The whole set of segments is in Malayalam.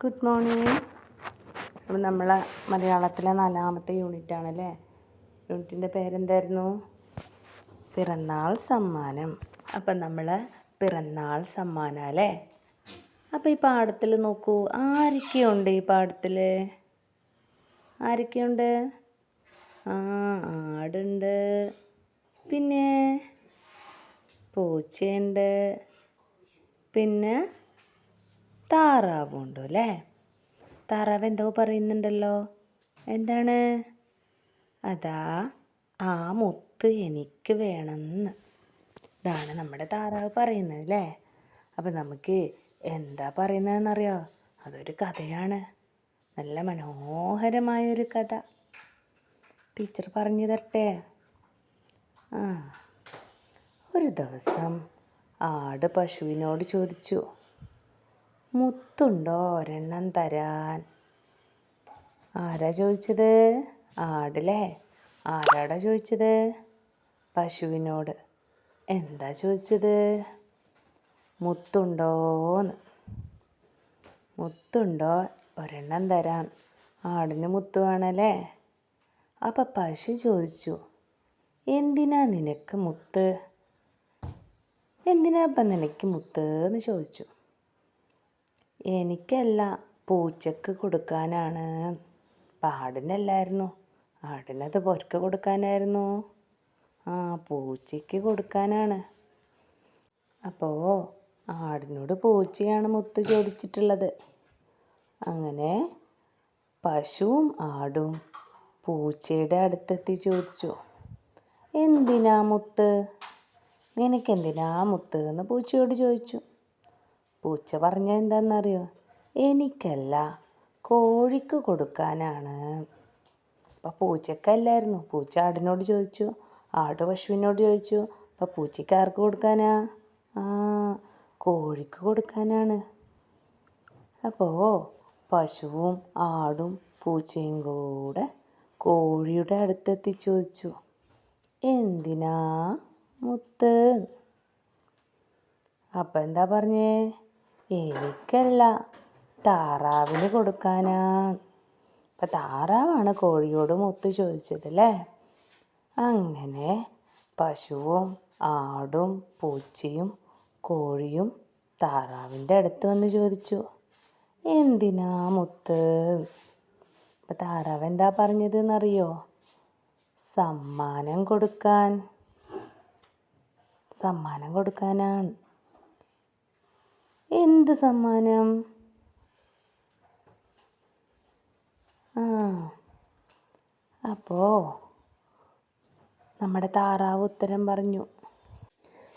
ഗുഡ് മോർണിംഗ് അപ്പം നമ്മളെ മലയാളത്തിലെ നാലാമത്തെ യൂണിറ്റ് ആണല്ലേ? യൂണിറ്റിന്റെ പേരെന്തായിരുന്നു? പിറന്നാൾ സമ്മാനം. അപ്പം നമ്മൾ പിറന്നാൾ സമ്മാനം അല്ലേ? അപ്പോൾ ഈ പാഠത്തിൽ നോക്കൂ ആരൊക്കെയുണ്ട് ഈ പാഠത്തിൽ ആരൊക്കെയുണ്ട്? ആ ആടുണ്ട്. പിന്നെ പൂച്ചയുണ്ട്. പിന്നെ താറാവുണ്ട് അല്ലേ? താറാവ് എന്തോ പറയുന്നുണ്ടല്ലോ. എന്താണ്? അതാ ആ മുത്ത് എനിക്ക് വേണമെന്ന്. ഇതാണ് നമ്മുടെ താറാവ് പറയുന്നത് അല്ലേ? അപ്പം നമുക്ക് എന്താ പറയുന്നതെന്നറിയോ? അതൊരു കഥയാണ്. നല്ല മനോഹരമായൊരു കഥ. ടീച്ചർ പറഞ്ഞു തരട്ടെ. ആ. ഒരു ദിവസം ആട് പശുവിനോട് ചോദിച്ചു. മുത്തുണ്ടോ? ഒരെണ്ണം തരാൻ. ആരാ ചോദിച്ചത്? ആടല്ലേ? ആരാടാ ചോദിച്ചത്? പശുവിനോട്. എന്താ ചോദിച്ചത്? മുത്തുണ്ടോന്ന്. മുത്തുണ്ടോ? ഒരെണ്ണം തരാൻ. ആടിന് മുത്ത് വേണമല്ലേ അപ്പം പശു ചോദിച്ചു. എന്തിനാ നിനക്ക് മുത്ത്? എന്തിനാ അപ്പം നിനക്ക് മുത്ത് എന്ന് ചോദിച്ചു. എനിക്കല്ല പൂച്ചക്ക് കൊടുക്കാനാണ്. പാടിനല്ലായിരുന്നു. ആടിനത് പൊരക്ക് കൊടുക്കാനായിരുന്നു. ആ പൂച്ചയ്ക്ക് കൊടുക്കാനാണ്. അപ്പോൾ ആടിനോട് പൂച്ചയാണ് മുത്ത് ചോദിച്ചിട്ടുള്ളത്. അങ്ങനെ പശുവും ആടും പൂച്ചയുടെ അടുത്തെത്തി ചോദിച്ചു. എന്തിനാ മുത്ത്? നിനക്കെന്തിനാ മുത്ത്? എന്ന് പൂച്ചയോട് ചോദിച്ചു. പൂച്ച പറഞ്ഞ എന്താണെന്നറിയോ എനിക്കല്ല കോഴിക്ക് കൊടുക്കാനാണ്. അപ്പം പൂച്ചക്കല്ലായിരുന്നു. പൂച്ച ആടിനോട് ചോദിച്ചു ആട് പശുവിനോട് ചോദിച്ചു അപ്പം പൂച്ചയ്ക്ക് ആർക്ക് കൊടുക്കാനാ? ആ കോഴിക്ക് കൊടുക്കാനാണ്. അപ്പോൾ പശുവും ആടും പൂച്ചയും കൂടെ കോഴിയുടെ അടുത്തെത്തി ചോദിച്ചു എന്തിനാ മുത്ത്? അപ്പം എന്താ പറഞ്ഞേ? എനിക്കല്ല താറാവിന് കൊടുക്കാനാണ് അപ്പം താറാവാണ് കോഴിയോട് ചോദിച്ചത് അല്ലേ? അങ്ങനെ പശുവും ആടും പൂച്ചയും കോഴിയും താറാവിന്റെ അടുത്ത് വന്ന് ചോദിച്ചു എന്തിനാ മുത്ത്? അപ്പം താറാവ് എന്താ പറഞ്ഞതെന്നറിയോ? സമ്മാനം കൊടുക്കാൻ. സമ്മാനം കൊടുക്കാനാണ്. എന്ത് സമ്മാനം? ആ അപ്പോൾ നമ്മുടെ താറാവ് ഉത്തരം പറഞ്ഞു.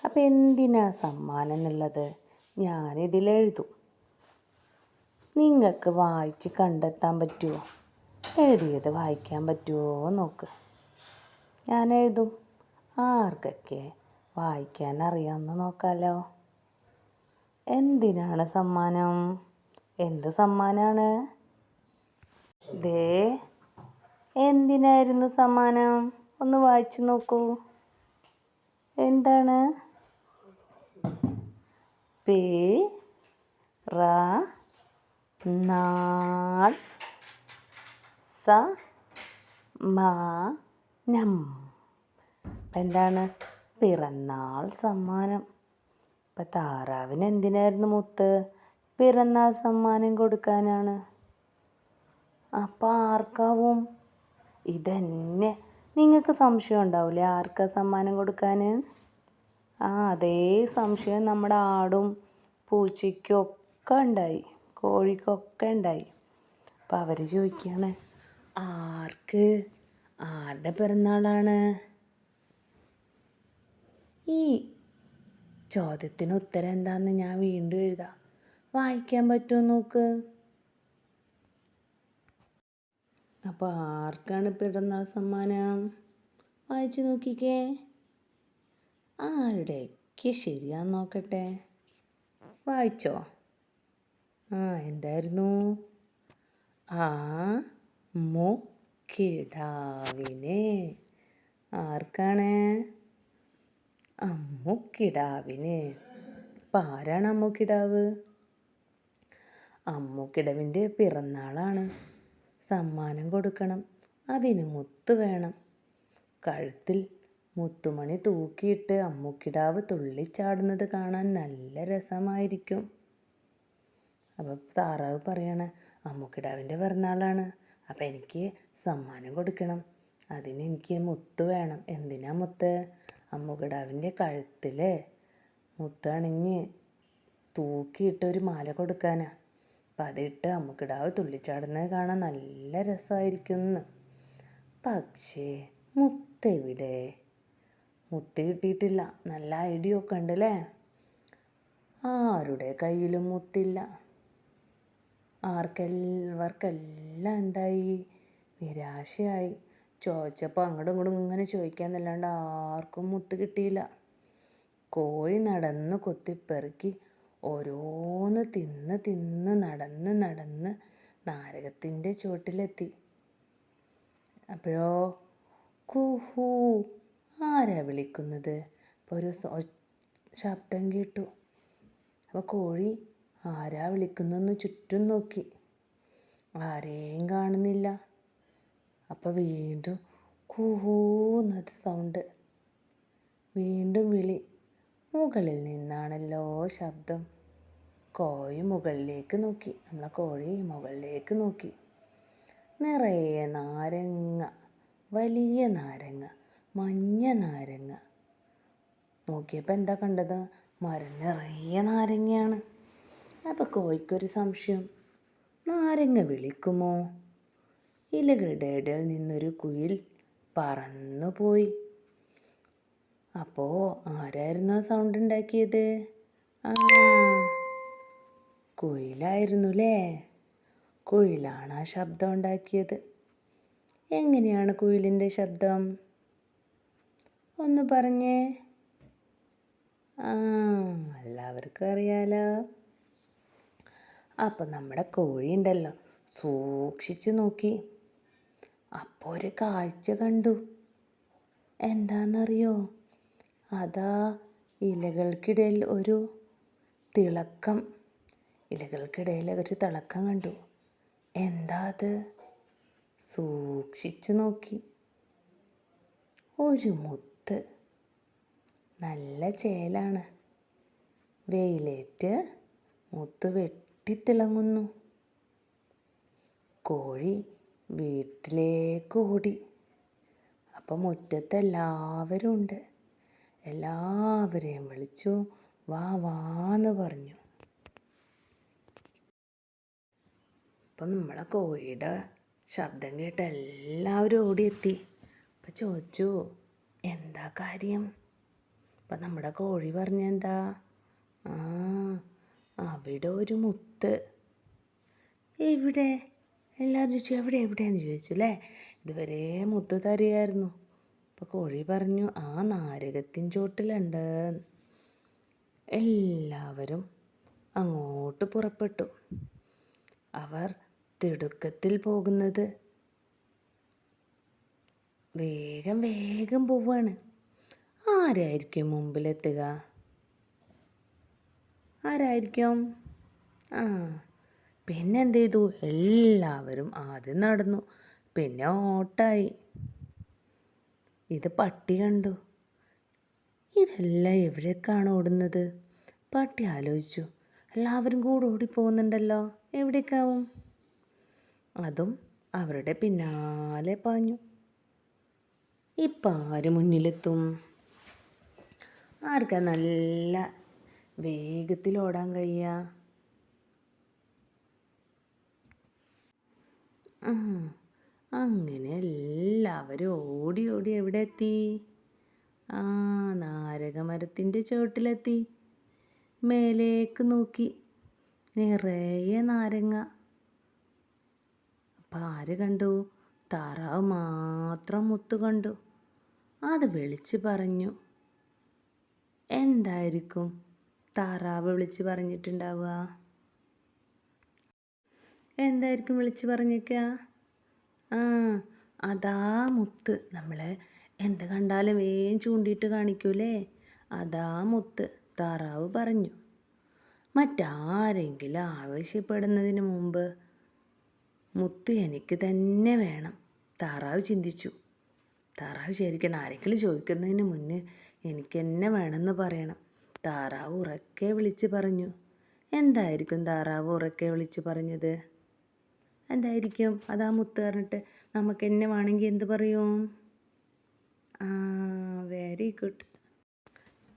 അപ്പോൾ എന്തിനാ സമ്മാനം എന്നുള്ളത് ഞാനിതിലെഴുതും നിങ്ങൾക്ക് വായിച്ച് കണ്ടെത്താൻ പറ്റുമോ എഴുതിയത് വായിക്കാൻ പറ്റുമോ നോക്ക്. ഞാൻ എഴുതും. ആർക്കൊക്കെ വായിക്കാൻ അറിയാമെന്ന് നോക്കാമല്ലോ എന്തിനാണ് സമ്മാനം? എന്ത് സമ്മാനാണ്? ദേ എന്തിനായിരുന്നു സമ്മാനം? ഒന്ന് വായിച്ചു നോക്കൂ. എന്താണ്? പേ റ സ എന്താണ്? പിറന്നാൾ സമ്മാനം. ഇപ്പം താറാവിന് എന്തിനായിരുന്നു മുത്ത്? പിറന്നാൾ സമ്മാനം കൊടുക്കാനാണ്. അപ്പം ആർക്കാവും? ഇതന്നെ. നിങ്ങൾക്ക് സംശയം ഉണ്ടാവില്ലേ ആർക്കാ സമ്മാനം കൊടുക്കാൻ ആ അതേ സംശയം നമ്മുടെ ആടും പൂച്ചയ്ക്കൊക്കെ ഉണ്ടായി. കോഴിക്കൊക്കെ ഉണ്ടായി. അപ്പം അവർ ചോദിക്കുകയാണ് ആർക്ക്? ആരുടെ പിറന്നാളാണ്? ഈ ചോദ്യത്തിന് ഉത്തരം എന്താന്ന് ഞാൻ വീണ്ടും എഴുതാം. വായിക്കാൻ പറ്റുമോ നോക്ക്? അപ്പോൾ ആർക്കാണ് പിറന്നാൾ സമ്മാനം? വായിച്ചു നോക്കിക്കേ. ആരുടെയൊക്കെ ശരിയാന്ന് നോക്കട്ടെ? വായിച്ചോ? ആ എന്തായിരുന്നു? ആ മു കിടാവിനെ ആർക്കാണ്? അമ്മുക്കിടാവിന്. അപ്പം ആരാണ് അമ്മുക്കിടാവ്? അമ്മുക്കിടവിന്റെ പിറന്നാളാണ്. സമ്മാനം കൊടുക്കണം. അതിന് മുത്ത് വേണം. കഴുത്തിൽ മുത്തുമണി തൂക്കിയിട്ട് അമ്മുക്കിടാവ് തുള്ളിച്ചാടുന്നത് കാണാൻ നല്ല രസമായിരിക്കും. അപ്പോൾ താറാവ് പറയണ അമ്മുക്കിടാവിന്റെ പിറന്നാളാണ്. അപ്പോൾ എനിക്ക് സമ്മാനം കൊടുക്കണം. അതിന് എനിക്ക് മുത്ത് വേണം. എന്തിനാ മുത്ത്? അമ്മുക്കിടാവിന്റെ കഴുത്തിൽ മുത്തണിഞ്ഞ് തൂക്കിയിട്ട് ഒരു മാല കൊടുക്കാനാ. അപ്പം അതിട്ട് അമ്മുക്കിടാവ് തുള്ളിച്ചാടുന്നത് കാണാൻ നല്ല രസമായിരിക്കും പക്ഷേ മുത്തെവിടെ? മുത്ത് കിട്ടിയിട്ടില്ല. നല്ല ഐഡിയ ഒക്കെ ഉണ്ടല്ലേ? ആരുടെ കയ്യിലും മുത്തില്ല. ആർക്കെല്ലാവർക്കെല്ലാം എന്തായി? നിരാശയായി. ചോദിച്ചപ്പോൾ അങ്ങോട്ടും ഇങ്ങോട്ടും ഇങ്ങനെ ചോദിക്കാന്നല്ലാണ്ട് ആർക്കും മുത്ത് കിട്ടിയില്ല. കോഴി നടന്ന് കൊത്തിപ്പെറുക്കി ഓരോന്ന് തിന്ന് തിന്ന് നടന്ന് നടന്ന് നാരകത്തിന്റെ ചുവട്ടിലെത്തി. അപ്പോഴോ കുഹു ആരാ വിളിക്കുന്നത്? അപ്പോൾ ഒരു ശബ്ദം കേട്ടു. അപ്പോൾ കോഴി ആരാ വിളിക്കുന്നതെന്ന് ചുറ്റും നോക്കി. ആരെയും കാണുന്നില്ല. അപ്പോൾ വീണ്ടും കുഹൂ എന്നൊരു സൗണ്ട് വീണ്ടും വിളി. മുകളിൽ നിന്നാണല്ലോ ശബ്ദം. കോഴി മുകളിലേക്ക് നോക്കി. നമ്മളെ കോഴി മുകളിലേക്ക് നോക്കി. നിറയെ നാരങ്ങ വലിയ നാരങ്ങ മഞ്ഞ നാരങ്ങ. നോക്കിയപ്പോൾ എന്താ കണ്ടത്? മരം നിറയെ നാരങ്ങയാണ്. അപ്പോൾ കോഴിക്കൊരു സംശയം. നാരങ്ങ വിളിക്കുമോ? ഇലകളുടെ ഇടയിൽ നിന്നൊരു കുയിൽ പറന്നുപോയി. അപ്പോൾ ആരായിരുന്നു ആ സൗണ്ട് ഉണ്ടാക്കിയത്? ആ കുയിലായിരുന്നു അല്ലേ കുയിലാണ് ആ ശബ്ദം ഉണ്ടാക്കിയത്. എങ്ങനെയാണ് കുയിലിന്റെ ശബ്ദം? ഒന്ന് പറഞ്ഞേ. ആ എല്ലാവർക്കും അറിയാലോ. അപ്പം നമ്മുടെ കോഴി ഉണ്ടല്ലോ സൂക്ഷിച്ചു നോക്കി. അപ്പോൾ ഒരു കാഴ്ച കണ്ടു. എന്താണെന്നറിയോ അതാ ഇലകൾക്കിടയിൽ ഒരു തിളക്കം. ഇലകൾക്കിടയിൽ ഒരു തിളക്കം കണ്ടു. എന്താ അത്? സൂക്ഷിച്ചു നോക്കി. ഒരു മുത്ത്. നല്ല ചേലാണ്. വെയിലേറ്റ് മുത്ത് വെട്ടിത്തിളങ്ങുന്നു. കോഴി വീട്ടിലേക്ക് ഓടി. അപ്പം മുറ്റത്ത് എല്ലാവരും ഉണ്ട്. എല്ലാവരെയും വിളിച്ചു വാ വാന്ന് പറഞ്ഞു. അപ്പം നമ്മളെ കോഴിയുടെ ശബ്ദം കേട്ട് എല്ലാവരും ഓടിയെത്തി. അപ്പം ചോദിച്ചു എന്താ കാര്യം? അപ്പം നമ്മുടെ കോഴി പറഞ്ഞെന്താ ആ അവിടെ ഒരു മുത്ത്. എവിടെ? എല്ലാവരും ചോദിച്ചു എവിടെ എവിടെയെന്ന് ചോദിച്ചു അല്ലേ? ഇതുവരെ മുത്തു തരികയായിരുന്നു അപ്പോൾ കോഴി പറഞ്ഞു ആ നാരകത്തിൻ ചോട്ടിലുണ്ട്. എല്ലാവരും അങ്ങോട്ട് പുറപ്പെട്ടു. അവർ തിടുക്കത്തിൽ പോകുന്നത് വേഗം വേഗം പോവാണ്. ആരായിരിക്കും മുമ്പിലെത്തുക? ആരായിരിക്കും? ആ പിന്നെ എന്ത് ചെയ്തു? എല്ലാവരും ആദ്യം നടന്നു. പിന്നെ ഓട്ടായി. ഇത് പട്ടി കണ്ടു. ഇതെല്ലാം എവിടേക്കാണ് ഓടുന്നത്? പട്ടി ആലോചിച്ചു. എല്ലാവരും കൂടെ ഓടിപ്പോകുന്നുണ്ടല്ലോ. എവിടേക്കാവും? അതും അവരുടെ പിന്നാലെ പാഞ്ഞു. ഇപ്പം ആര് മുന്നിലെത്തും? ആർക്കാ നല്ല വേഗത്തിൽ ഓടാൻ കഴിയുക അങ്ങനെ എല്ലാവരും ഓടി ഓടി എവിടെ എത്തി ആ നാരകമരത്തിന്റെ ചുവട്ടിലെത്തി. മേലേക്ക് നോക്കി. നിറയെ നാരങ്ങ. അപ്പം ആര് കണ്ടു? താറാവ് മാത്രം മുത്തു കണ്ടു. അത് വിളിച്ച് പറഞ്ഞു. എന്തായിരിക്കും? താറാവ് വിളിച്ച് പറഞ്ഞിട്ടുണ്ടാവുക. എന്തായിരിക്കും വിളിച്ച് പറഞ്ഞേക്കുക ആ അതാ മുത്ത്. നമ്മൾ എന്ത് കണ്ടാലും വേഗം ചൂണ്ടിയിട്ട് കാണിക്കൂലേ? അതാ മുത്ത്. താറാവ് പറഞ്ഞു. മറ്റാരെങ്കിലും ആവശ്യപ്പെടുന്നതിന് മുമ്പ് മുത്ത് എനിക്ക് തന്നെ വേണം. താറാവ് ചിന്തിച്ചു. താറാവ് ശരിക്കണം ആരെങ്കിലും ചോദിക്കുന്നതിന് മുന്നേ എനിക്ക് എന്നെ വേണമെന്ന് പറയണം. താറാവ് ഉറക്കെ വിളിച്ച് പറഞ്ഞു. എന്തായിരിക്കും താറാവ് ഉറക്കെ വിളിച്ച് പറഞ്ഞത്? എന്തായിരിക്കും? അതാ മുത്ത് പറഞ്ഞിട്ട്. നമുക്ക് എന്നെ വേണമെങ്കിൽ എന്ത് പറയും? ആ വെരി ഗുഡ്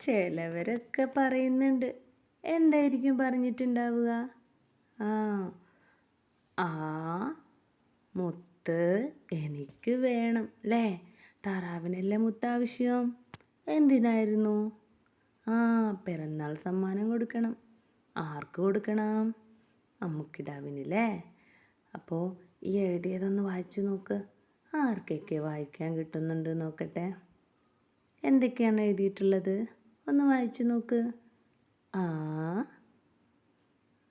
ചിലവരൊക്കെ പറയുന്നുണ്ട്. എന്തായിരിക്കും പറഞ്ഞിട്ടുണ്ടാവുക? ആ ആ മുത്ത് എനിക്ക് വേണം അല്ലേ താറാവിനല്ലേ മുത്ത് ആവശ്യം? എന്തിനായിരുന്നു? ആ പിറന്നാൾ സമ്മാനം കൊടുക്കണം. ആർക്ക് കൊടുക്കണം? അമ്മുക്കിടാവിനല്ലേ അപ്പോൾ ഈ എഴുതിയതൊന്ന് വായിച്ചു നോക്ക്. ആർക്കൊക്കെ വായിക്കാൻ കിട്ടുന്നുണ്ട് നോക്കട്ടെ. എന്തൊക്കെയാണ് എഴുതിയിട്ടുള്ളത്? ഒന്ന് വായിച്ചു നോക്ക്. ആ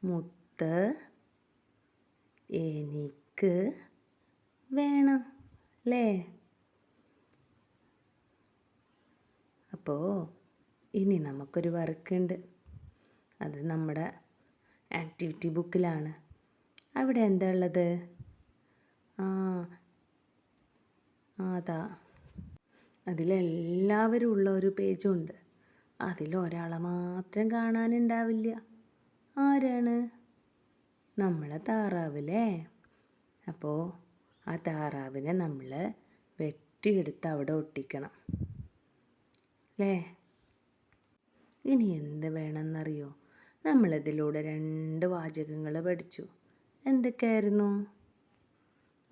മുത്ത് എനിക്ക് വേണം അല്ലേ അപ്പോൾ ഇനി നമുക്കൊരു വർക്കുണ്ട് അത് നമ്മുടെ ആക്ടിവിറ്റി ബുക്കിലാണ് അവിടെ എന്താ ഉള്ളത്? ആ അതാ. അതിലെല്ലാവരും ഉള്ള ഒരു പേജുണ്ട്. അതിൽ ഒരാളെ മാത്രം കാണാനുണ്ടാവില്ല. ആരാണ്? നമ്മളെ താറാവില്ലേ? അപ്പോൾ ആ താറാവിനെ നമ്മൾ വെട്ടിയെടുത്ത് അവിടെ ഒട്ടിക്കണം. അല്ലേ ഇനി എന്ത് വേണമെന്നറിയോ? നമ്മളിതിലൂടെ രണ്ട് വാചകങ്ങൾ പഠിച്ചു. എന്തൊക്കെയായിരുന്നു?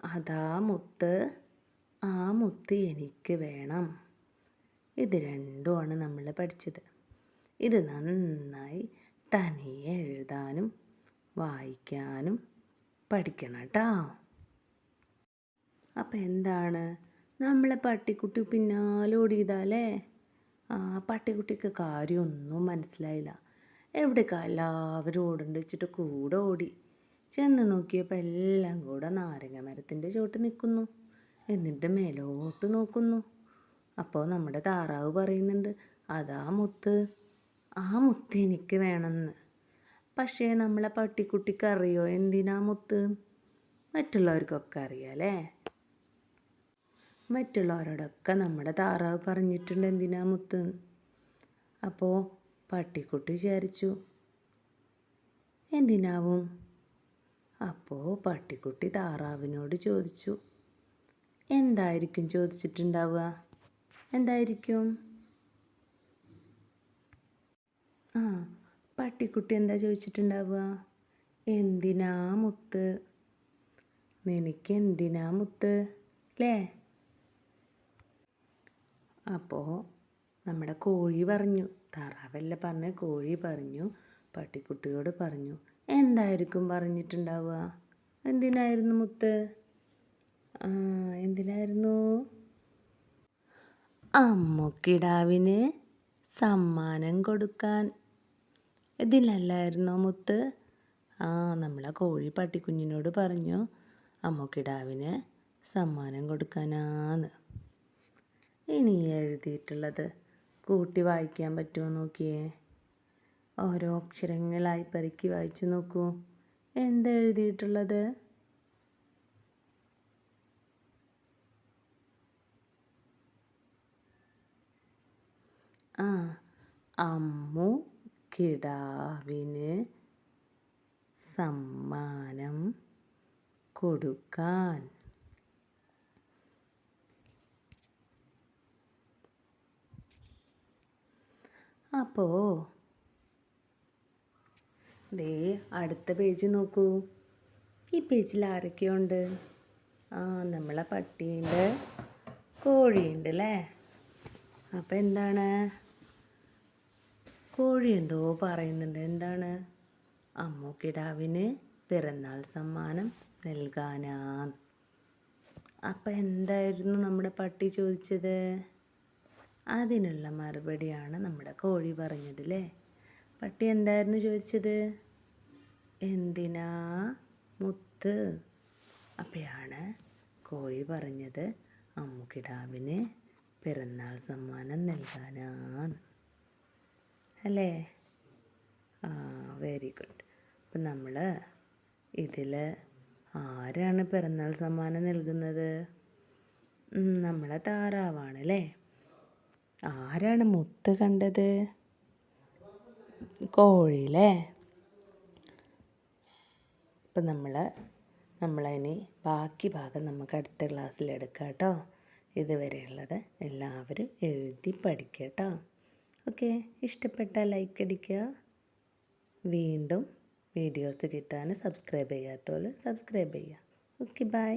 അതാ മുത്ത്. ആ മുത്ത് എനിക്ക് വേണം. ഇത് രണ്ടുമാണ് നമ്മൾ പഠിച്ചത്. ഇത് നന്നായി തനിയെ എഴുതാനും വായിക്കാനും പഠിക്കണം കേട്ടോ അപ്പം എന്താണ്? നമ്മളെ പട്ടിക്കുട്ടി പിന്നാലെ ഓടിയതാലേ ആ പട്ടിക്കുട്ടിക്ക് കാര്യമൊന്നും മനസ്സിലായില്ല. എവിടേക്കാ എല്ലാവരും ഓടുന്നുണ്ട് വെച്ചിട്ട് കൂടെ ഓടി. ചെന്ന് നോക്കിയപ്പോൾ എല്ലാം കൂടെ നാരങ്ങ മരത്തിന്റെ ചോട്ട് നിൽക്കുന്നു. എന്നിട്ട് മേലോട്ട് നോക്കുന്നു. അപ്പോൾ നമ്മുടെ താറാവ് പറയുന്നുണ്ട് അതാ മുത്ത്. ആ മുത്ത് എനിക്ക് വേണമെന്ന്. പക്ഷേ നമ്മളെ പട്ടിക്കുട്ടിക്ക് അറിയോ എന്തിനാ മുത്ത്? മറ്റുള്ളവർക്കൊക്കെ അറിയാലേ. മറ്റുള്ളവരോടൊക്കെ നമ്മുടെ താറാവ് പറഞ്ഞിട്ടുണ്ട് എന്തിനാ മുത്ത്? അപ്പോൾ പട്ടിക്കുട്ടി വിചാരിച്ചു എന്തിനാവും? അപ്പോൾ പട്ടിക്കുട്ടി താറാവിനോട് ചോദിച്ചു എന്തായിരിക്കും ചോദിച്ചിട്ടുണ്ടാവുക? എന്തായിരിക്കും? ആ പട്ടിക്കുട്ടി എന്താ ചോദിച്ചിട്ടുണ്ടാവുക? എന്തിനാ മുത്ത്? നിനക്ക് എന്തിനാ മുത്ത്? അല്ലേ അപ്പോൾ നമ്മുടെ കോഴി പറഞ്ഞു താറാവല്ല പറഞ്ഞ് കോഴി പറഞ്ഞു പട്ടിക്കുട്ടിയോട് പറഞ്ഞു എന്തായിരിക്കും പറഞ്ഞിട്ടുണ്ടാവുക? എന്തിനായിരുന്നു മുത്ത്? എന്തിനായിരുന്നു? അമ്മുക്കിടാവിന് സമ്മാനം കൊടുക്കാൻ. ഇതിലല്ലായിരുന്നോ മുത്ത്? ആ നമ്മളെ കോഴി പട്ടിക്കുഞ്ഞിനോട് പറഞ്ഞു അമ്മുക്കിടാവിന് സമ്മാനം കൊടുക്കാനാന്ന്. ഇനി എഴുതിയിട്ടുള്ളത് കൂട്ടി വായിക്കാൻ പറ്റുമോ നോക്കിയേ? ഓരോ അക്ഷരങ്ങളായി പെറുക്കി വായിച്ചു നോക്കൂ. എന്താ എഴുതിയിട്ടുള്ളത്? ആ അമ്മു കിടാവിന് സമ്മാനം കൊടുക്കാൻ. അപ്പോൾ ദേ അടുത്ത പേജ് നോക്കൂ. ഈ പേജിൽ ആരൊക്കെയുണ്ട്? ആ നമ്മളെ പട്ടിയുണ്ട് കോഴിയുണ്ട് അല്ലേ? അപ്പം എന്താണ്? കോഴി എന്തോ പറയുന്നുണ്ട്. എന്താണ്? അമ്മൂക്കിടാവിന് പിറന്നാൾ സമ്മാനം നൽകാനാ അപ്പം എന്തായിരുന്നു നമ്മുടെ പട്ടി ചോദിച്ചത്? അതിനുള്ള മറുപടിയാണ് നമ്മുടെ കോഴി പറഞ്ഞത് അല്ലേ? പട്ടി എന്തായിരുന്നു ചോദിച്ചത്? എന്തിനാ മുത്ത്? അപ്പോഴാണ് കോഴി പറഞ്ഞത് അമ്മുക്കിടാവിന് പിറന്നാൾ സമ്മാനം നൽകാനാന്ന്. അല്ലേ? ആ വെരി ഗുഡ് അപ്പം നമ്മൾ ഇതിൽ ആരാണ് പിറന്നാൾ സമ്മാനം നൽകുന്നത്? നമ്മളെ താറാവാണ് അല്ലേ? ആരാണ് മുത്ത് കണ്ടത്? കോഴിയില്ലേ അപ്പം നമ്മൾ നമ്മളതിന് ബാക്കി ഭാഗം നമുക്ക് അടുത്ത ക്ലാസ്സിൽ എടുക്കാം കേട്ടോ. ഇതുവരെയുള്ളത് എല്ലാവരും എഴുതി പഠിക്കുക കേട്ടോ. ഓക്കെ? ഇഷ്ടപ്പെട്ടാൽ ലൈക്ക് അടിക്കുക. വീണ്ടും വീഡിയോസ് കിട്ടാൻ സബ്സ്ക്രൈബ് ചെയ്യാത്തവർ സബ്സ്ക്രൈബ് ചെയ്യുക. Okay bye.